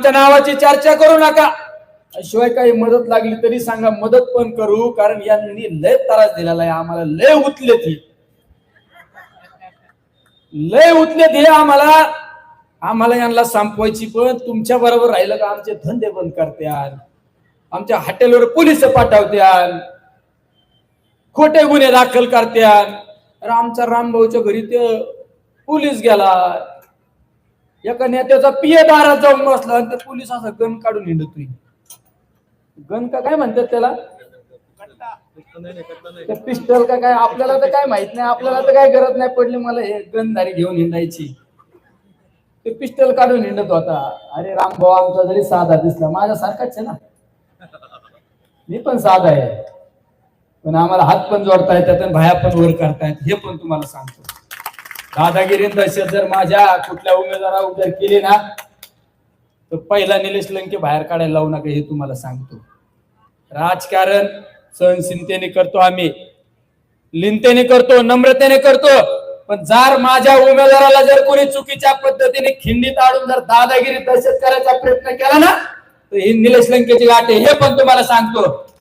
आमच्या नावाची चर्चा करू नका. शिवाय काही मदत लागली तरी सांगा मदत पण करू कारण यांनी लय त्रास दिलेला आहे. आम्हाला लय उतले ती. लय उतले ते आम्हाला. आम्हाला यांना संपवायची पण तुमच्या बरोबर राहिलं का? आमचे धंदे बंद करत्याल. आमच्या हॉटेलवर पोलीस पाठवत्याल. खोटे गुन्हे दाखल करत्याल. अरे आमचा रामभाऊच्या घरी ते पोलीस गेला. एका नेत्याचा पिये दारात जाऊन बसला आणि ते पोलीस असा गन काढून हिंडतोय गन का काय म्हणतात त्याला? पिस्टल का काय? आपल्याला तर काय माहीत नाही. आपल्याला तर काय गरज नाही पडली मला हे गनधारी घेऊन हिंडायची. ते पिस्टल काढून हिंडत होता. अरे राम भाऊ आमचा जरी साधा दिसला माझ्या सारखाच आहे ना. मी पण साधा आहे. पण आम्हाला हात पण जोडता येतात आणि भाया पण वर करतायत हे पण तुम्हाला सांगतो. दादागिरी तसेच जर माझ्या कुठल्या उमेदवारावर जर केली ना तर पहिला निलेश लंके बाहेर काढायला लावू नका हे तुम्हाला सांगतो. राजकारण सहनशीलतेने करतो आम्ही. लिंतेने करतो नम्रतेने करतो. पण जर माझ्या उमेदवाराला जर कोणी चुकीच्या पद्धतीने खिंडीत आडून जर दादागिरी तसेच करायचा प्रयत्न केला ना तर ही निलेश लंकेची गाठ आहे हे पण तुम्हाला सांगतो.